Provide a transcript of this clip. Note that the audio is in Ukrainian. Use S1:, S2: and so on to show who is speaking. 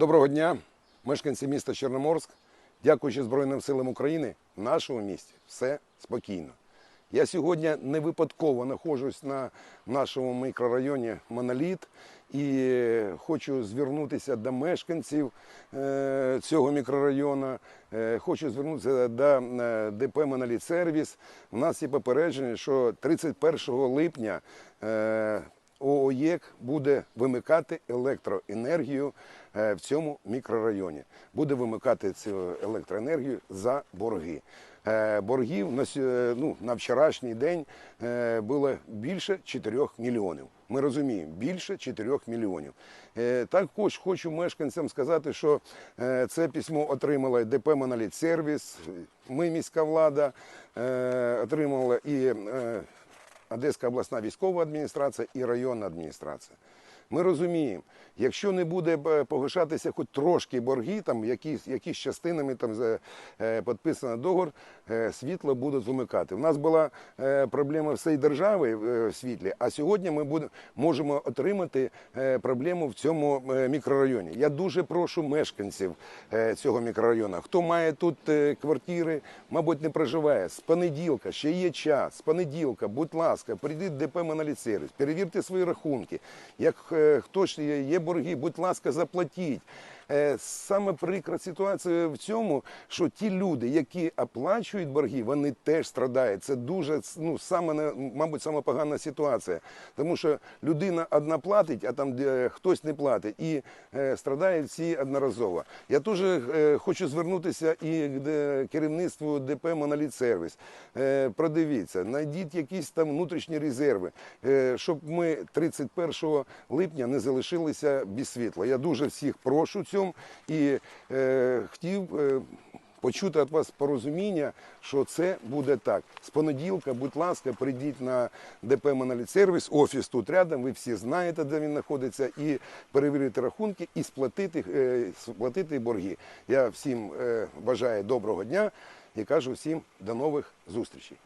S1: Доброго дня, мешканці міста Чорноморськ. Дякуючи Збройним силам України, в нашому місті все спокійно. Я сьогодні не випадково знаходжусь на нашому мікрорайоні Моноліт і хочу звернутися до мешканців е, цього мікрорайону. Е, Хочу звернутися до е, ДП Моноліт Сервіс. У нас є попередження, що 31 липня ООЄК буде вимикати електроенергію е, в цьому мікрорайоні. Буде вимикати цю електроенергію за борги. Е, Боргів на, ну, на вчорашній день е, було більше 4 мільйонів. Ми розуміємо, більше 4 мільйонів. Е, Також хочу мешканцям сказати, що е, це письмо отримала ДП Моноліт Сервіс, ми міська влада е, отримала і е, Одеська обласна військова адміністрація і районна адміністрація. Ми розуміємо, якщо не буде е, погашатися хоч трошки борги, там якісь, якісь частинами там е, підписано договор, е, світло будуть вимикати. У нас була е, проблема всієї держави в світлі, а сьогодні ми буде, можемо отримати проблему в цьому мікрорайоні. Я дуже прошу мешканців цього мікрорайону, хто має тут квартири, мабуть, не проживає. З понеділка ще є час. З понеділка, будь ласка, прийдіть ДП «Моноліт-сервіс», перевірте свої рахунки. Як е, хтось є, є борги, будь ласка, заплатіть. Е, Саме прикра ситуація в цьому, що ті люди, які оплачують борги, вони теж страдають. Це дуже ну саме мабуть, саме погана ситуація, тому що людина одна платить, а там де хтось не платить, і е, страдають всі одноразово. Я теж е, хочу звернутися і до керівництву ДП Моноліт Сервіс. Продивіться, знайдіть якісь там внутрішні резерви, щоб ми 31 липня не залишилися без світла. Я дуже всіх прошу цьому і е, хотів. е, Почути від вас порозуміння, що це буде так. З понеділка, будь ласка, прийдіть на ДП Моноліт Сервіс, офіс тут рядом, ви всі знаєте, де він знаходиться, і перевірити рахунки і сплатити, е, сплатити борги. Я всім е, бажаю доброго дня і кажу всім до нових зустрічей.